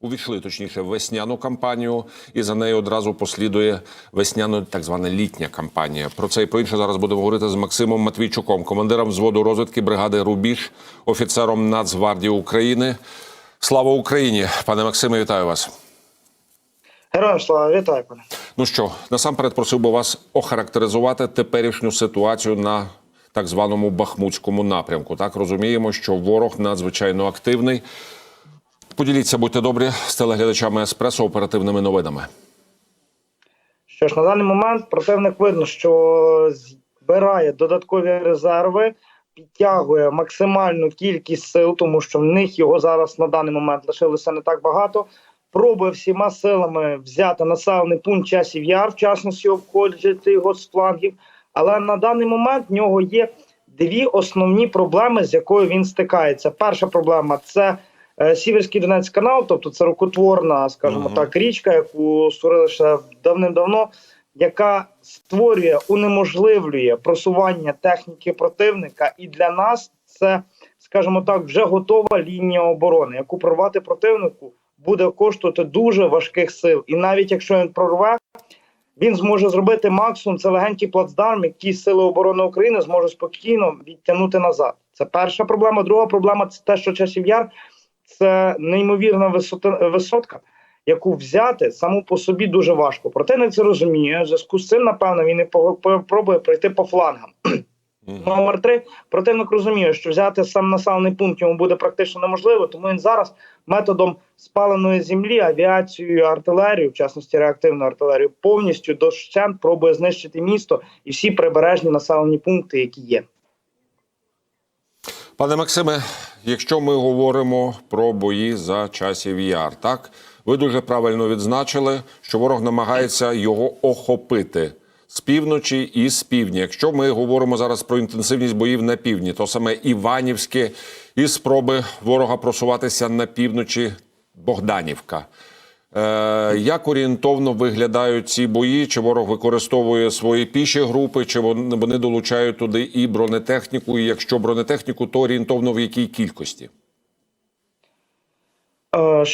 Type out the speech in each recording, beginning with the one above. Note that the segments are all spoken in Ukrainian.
увійшли точніше в весняну кампанію, і за нею одразу послідує весняно так звана літня кампанія. Про це і про інше зараз будемо говорити з Максимом Матвійчуком, командиром взводу розвідки бригади Рубіж, офіцером Нацгвардії України. Слава Україні, пане Максиме, вітаю вас. Героям слава, вітаю пане. Ну що, насамперед просив би вас охарактеризувати теперішню ситуацію на так званому Бахмутському напрямку. Так розуміємо, що ворог надзвичайно активний. Поділіться, будьте добрі, з телеглядачами еспресо оперативними новинами. Що ж, на даний момент противник видно, що збирає додаткові резерви, підтягує максимальну кількість сил, тому що в них його зараз на даний момент лишилося не так багато. Пробує всіма силами взяти населений пункт часів яр, в частності обходити його з флангів. Але на даний момент в нього є дві основні проблеми, з якою він стикається. Перша проблема це Сіверський Донецький канал, тобто це рукотворна, скажімо Мгм. так, річка, яку створили ще давним-давно, яка створює, унеможливлює просування техніки противника, і для нас це, скажімо так, вже готова лінія оборони, яку прорвати противнику буде коштувати дуже важких сил. І навіть якщо він прорве, він зможе зробити максимум. Це легенький плацдарм, який сили оборони України зможуть спокійно відтягнути назад. Це перша проблема. Друга проблема це те, що часів яр це неймовірна висота, висотка, яку взяти саму по собі дуже важко. Противник це розуміє. В зв'язку з цим, напевно, він і пробує пройти по флангам. Номер три противник розуміє, що взяти сам населений пункт йому буде практично неможливо, тому він зараз методом спаленої землі, авіацією, артилерією, в частності реактивною артилерією, повністю дощент пробує знищити місто і всі прибережні населені пункти, які є. Пане Максиме, якщо ми говоримо про бої за часів яр, так ви дуже правильно відзначили, що ворог намагається його охопити з півночі і з півдня. Якщо ми говоримо зараз про інтенсивність боїв на півдні, то саме Іванівське і спроби ворога просуватися на півночі Богданівка. Е, як орієнтовно виглядають ці бої? Чи ворог використовує свої піші групи, чи вони долучають туди і бронетехніку? І якщо бронетехніку, то орієнтовно в якій кількості? Е,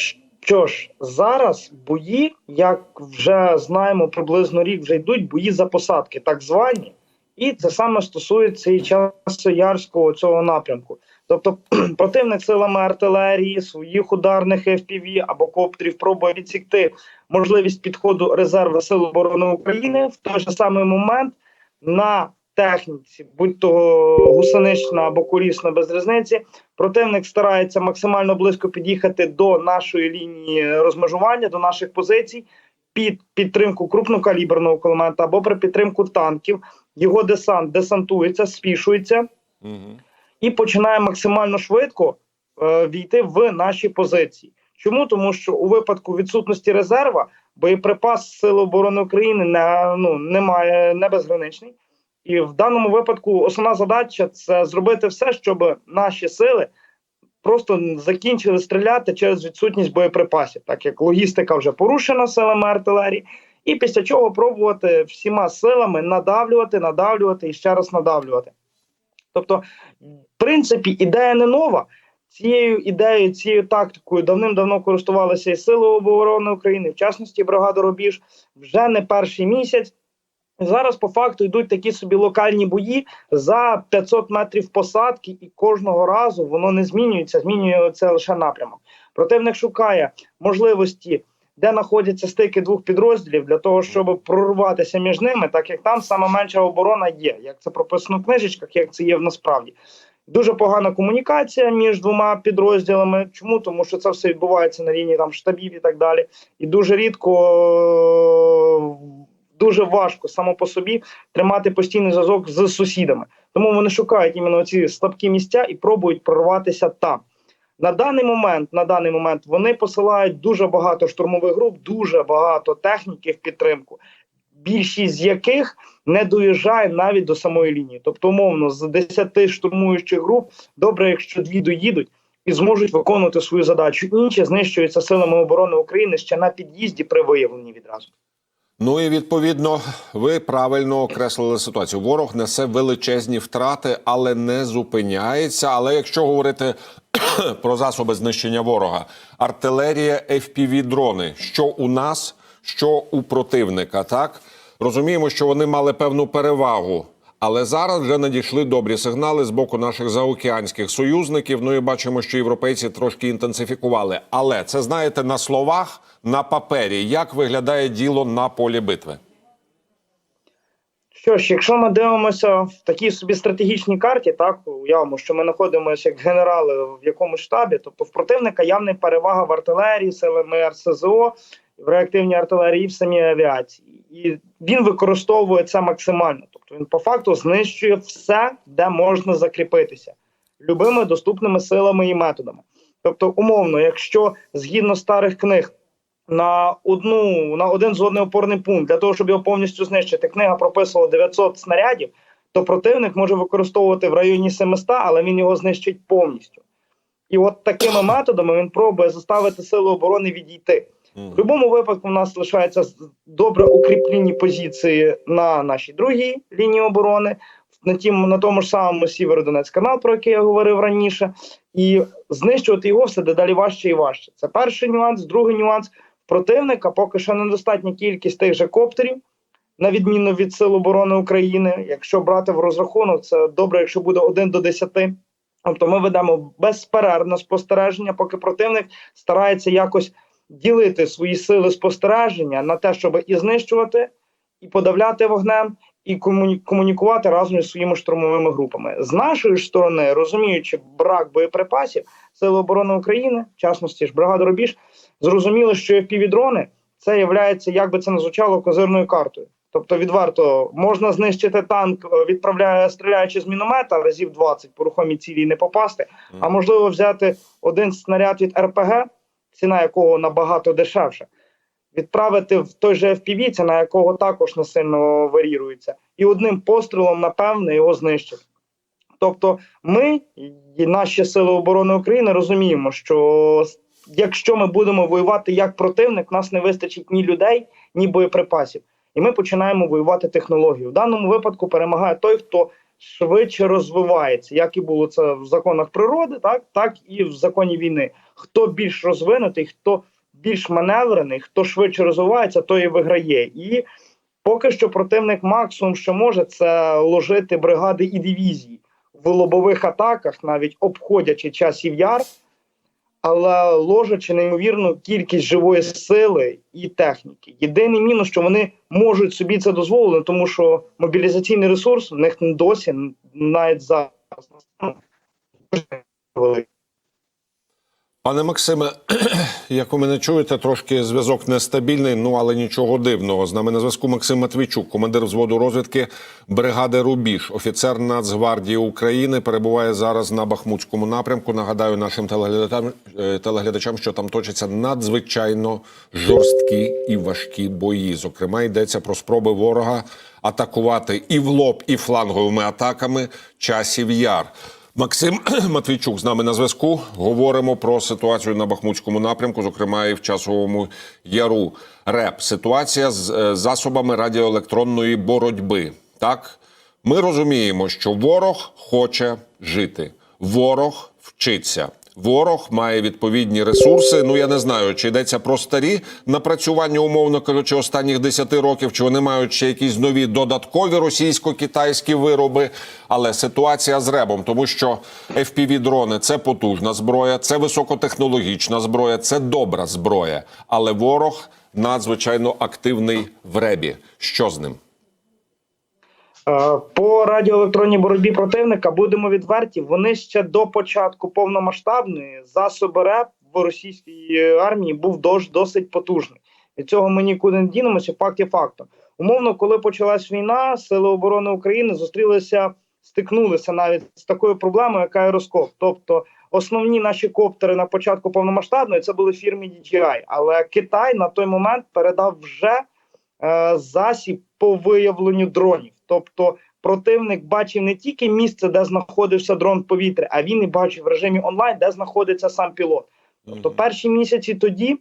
Що ж, зараз бої, як вже знаємо, приблизно рік вже йдуть бої за посадки, так звані, і це саме стосується і часоярського цього напрямку. Тобто противник силами артилерії, своїх ударних FPV або коптерів пробує відсікти можливість підходу резерву Сил оборони України в той же самий момент на техніці, будь то гусенична або колісна без різниці, противник старається максимально близько під'їхати до нашої лінії розмежування, до наших позицій під підтримку крупнокаліберного кулемета або при підтримку танків. Його десант десантується, спішується Угу. І починає максимально швидко е, війти в наші позиції. Чому? Тому що у випадку відсутності резерва боєприпас Сил оборони України не, ну, немає не безграничний. І в даному випадку основна задача це зробити все, щоб наші сили просто закінчили стріляти через відсутність боєприпасів, так як логістика вже порушена силами артилерії, і після чого пробувати всіма силами надавлювати, надавлювати і ще раз надавлювати. Тобто, в принципі, ідея не нова. Цією ідеєю, цією тактикою давним-давно користувалися і Сили оборони України, в частності бригада Рубіж, вже не перший місяць. Зараз по факту йдуть такі собі локальні бої за 500 метрів посадки, і кожного разу воно не змінюється, змінюється лише напрямок. Противник шукає можливості, де знаходяться стики двох підрозділів, для того, щоб прорватися між ними, так як там саме менша оборона є. Як це прописано в книжечках, як це є в насправді. Дуже погана комунікація між двома підрозділами. Чому? Тому що це все відбувається на рівні там штабів і так далі. І дуже рідко, дуже важко само по собі тримати постійний зв'язок з сусідами. Тому вони шукають іменно ці слабкі місця і пробують прорватися там. На даний момент, на даний момент вони посилають дуже багато штурмових груп, дуже багато техніки в підтримку. Більшість з яких не доїжджає навіть до самої лінії. Тобто, умовно, з 10 штурмуючих груп добре, якщо дві доїдуть і зможуть виконувати свою задачу. Інші знищуються силами оборони України ще на під'їзді при виявленні відразу. Ну і відповідно, ви правильно окреслили ситуацію. Ворог несе величезні втрати, але не зупиняється. Але якщо говорити про засоби знищення ворога, артилерія, fpv дрони що у нас, що у противника, так розуміємо, що вони мали певну перевагу. Але зараз вже надійшли добрі сигнали з боку наших заокеанських союзників. Ну і бачимо, що європейці трошки інтенсифікували. Але це знаєте на словах, на папері, як виглядає діло на полі битви. Що ж, якщо ми дивимося в такій собі стратегічній карті, так уявимо, що ми знаходимося як генерали в якомусь штабі, тобто в противника явна перевага в артилерії, силами РСЗО, в реактивній артилерії і в самій авіації. І він використовує це максимально. Тобто він по факту знищує все, де можна закріпитися, любими доступними силами і методами. Тобто, умовно, якщо згідно старих книг на одну на один згодний опорний пункт для того, щоб його повністю знищити. Книга прописувала 900 снарядів, то противник може використовувати в районі 700, але він його знищить повністю. І от такими методами він пробує заставити сили оборони відійти. В будь-якому випадку у нас лишаються добре укріплені позиції на нашій другій лінії оборони, на тім на тому ж самому Сєвєродонецьк канал, про який я говорив раніше, і знищувати його все дедалі важче і важче. Це перший нюанс. Другий нюанс противника поки що недостатня кількість тих же коптерів, на відміну від Сил оборони України. Якщо брати в розрахунок, це добре, якщо буде 1 до 10. Тобто ми ведемо безперервне спостереження, поки противник старається якось ділити свої сили спостереження на те, щоб і знищувати, і подавляти вогнем, і комуні- комунікувати разом із своїми штурмовими групами. З нашої ж сторони, розуміючи брак боєприпасів, Сили оборони України, в частності ж бригада Рубіж, зрозуміли, що FPV-дрони це є, як би це не звучало, козирною картою. Тобто, відверто можна знищити танк, е, відправляє стріляючи з міномета разів 20 по рухомій цілі не попасти. А можливо, взяти один снаряд від РПГ, ціна якого набагато дешевша, відправити в той же FPV, ціна якого також не сильно варірується, і одним пострілом, напевне, його знищити. Тобто, ми і наші сили оборони України розуміємо, що якщо ми будемо воювати як противник, нас не вистачить ні людей, ні боєприпасів. І ми починаємо воювати технологією. В даному випадку перемагає той, хто швидше розвивається, як і було це в законах природи, так, так і в законі війни. Хто більш розвинутий, хто більш маневрений, хто швидше розвивається, той і виграє. І поки що противник максимум, що може, це ложити бригади і дивізії в лобових атаках, навіть обходячи часів яр, але ложачи неймовірну кількість живої сили і техніки. Єдиний мінус, що вони можуть собі це дозволити, тому що мобілізаційний ресурс в них досі навіть зараз великий. Пане Максиме, як ви мене чуєте, трошки зв'язок нестабільний, ну але нічого дивного. З нами на зв'язку Максим Матвійчук, командир взводу розвідки бригади Рубіж, офіцер Нацгвардії України, перебуває зараз на Бахмутському напрямку. Нагадаю нашим телеглядачам, е, що там точаться надзвичайно жорсткі і важкі бої. Зокрема, йдеться про спроби ворога атакувати і в лоб, і фланговими атаками часів яр. Максим Матвійчук з нами на зв'язку. Говоримо про ситуацію на Бахмутському напрямку, зокрема і в часовому яру. РЕП ситуація з е, засобами радіоелектронної боротьби. Так, ми розуміємо, що ворог хоче жити, ворог вчиться. Ворог має відповідні ресурси. Ну я не знаю, чи йдеться про старі напрацювання, умовно кажучи, останніх 10 років, чи вони мають ще якісь нові додаткові російсько-китайські вироби. Але ситуація з ребом, тому що fpv дрони це потужна зброя, це високотехнологічна зброя, це добра зброя. Але ворог надзвичайно активний в ребі. Що з ним? Е, По радіоелектронній боротьбі противника будемо відверті. Вони ще до початку повномасштабної засоби РЕП в російській армії був дос- досить потужний. Від цього ми нікуди не дінемося. Факт є фактом. Умовно, коли почалась війна, сили оборони України зустрілися, стикнулися навіть з такою проблемою, яка є розкоп. Тобто, основні наші коптери на початку повномасштабної це були фірми DJI, але Китай на той момент передав вже е, засіб по виявленню дронів. Тобто противник бачив не тільки місце, де знаходився дрон в повітрі, а він і бачив в режимі онлайн, де знаходиться сам пілот. Тобто перші місяці тоді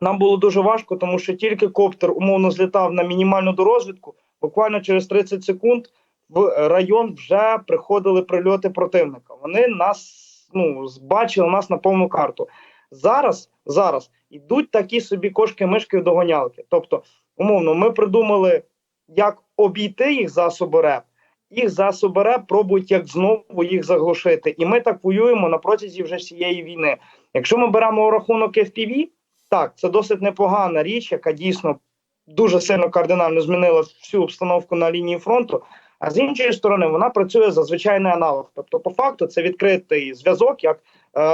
нам було дуже важко, тому що тільки коптер умовно злітав на мінімальну дорозвідку, буквально через 30 секунд в район вже приходили прильоти противника. Вони нас ну бачили нас на повну карту. Зараз зараз йдуть такі собі кошки-мишки в догонялки. Тобто, умовно, ми придумали, як обійти їх засоби РЕП. Їх засоби РЕП пробують як знову їх заглушити. І ми так воюємо на протязі вже всієї війни. Якщо ми беремо у рахунок FPV, так, це досить непогана річ, яка дійсно дуже сильно кардинально змінила всю обстановку на лінії фронту. А з іншої сторони, вона працює за звичайний аналог. Тобто, по факту, це відкритий зв'язок, як е,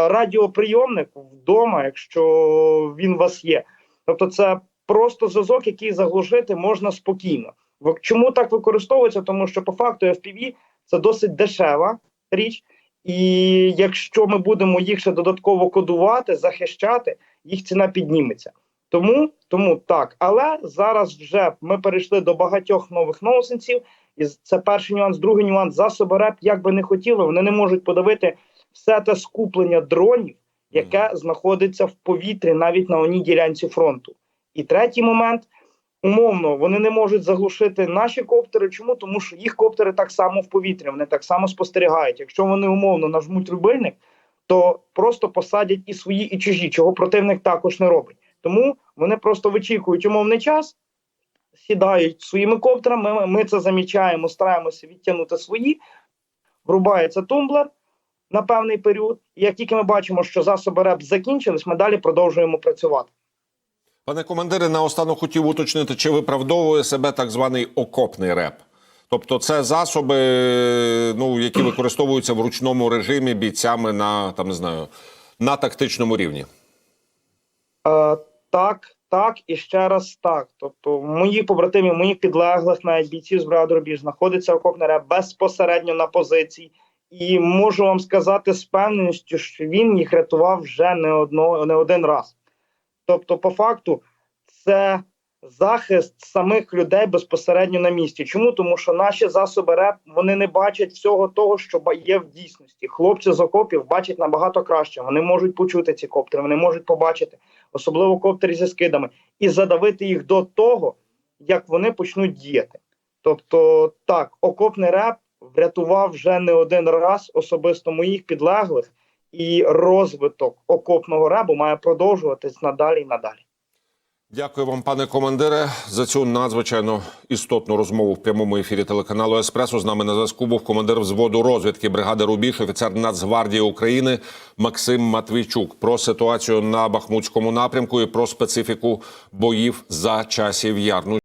радіоприйомник вдома, якщо він у вас є. Тобто, це просто зв'язок, який заглушити можна спокійно. Чому так використовується? Тому що по факту FPV це досить дешева річ, і якщо ми будемо їх ще додатково кодувати, захищати, їх ціна підніметься. Тому, тому так. Але зараз вже ми перейшли до багатьох нових ноусенсів. І це перший нюанс. Другий нюанс засоби РЕП, як би не хотіли, вони не можуть подавити все те скуплення дронів, яке знаходиться в повітрі навіть на одній ділянці фронту. І третій момент. Умовно, вони не можуть заглушити наші коптери. Чому? Тому що їх коптери так само в повітрі, вони так само спостерігають. Якщо вони умовно нажмуть рубильник, то просто посадять і свої, і чужі, чого противник також не робить. Тому вони просто вичікують умовний час, сідають своїми коптерами. Ми, це замічаємо, стараємося відтягнути свої. Врубається тумблер на певний період. Як тільки ми бачимо, що засоби РЕП закінчились, ми далі продовжуємо працювати. Пане командире, наостанок хотів уточнити, чи виправдовує себе так званий окопний реп? Тобто, це засоби, ну, які використовуються в ручному режимі бійцями на там не знаю на тактичному рівні. Е, так, так і ще раз так. Тобто, мої побратимі, моїх підлеглих, навіть бійців з бригади рубіж, знаходиться окопний реп безпосередньо на позиції. І можу вам сказати з певністю, що він їх рятував вже не одно, не один раз. Тобто, по факту, це захист самих людей безпосередньо на місці. Чому? Тому що наші засоби РЕП вони не бачать всього того, що є в дійсності. Хлопці з окопів бачать набагато краще. Вони можуть почути ці коптери, вони можуть побачити, особливо коптери зі скидами, і задавити їх до того, як вони почнуть діяти. Тобто, так, окопний реп врятував вже не один раз особисто моїх підлеглих, і розвиток окопного ребу має продовжуватись надалі і надалі. Дякую вам, пане командире, за цю надзвичайно істотну розмову в прямому ефірі телеканалу Еспресо. З нами на зв'язку був командир взводу розвідки бригади Рубіж, офіцер Нацгвардії України Максим Матвійчук про ситуацію на Бахмутському напрямку і про специфіку боїв за часів яр. Ну,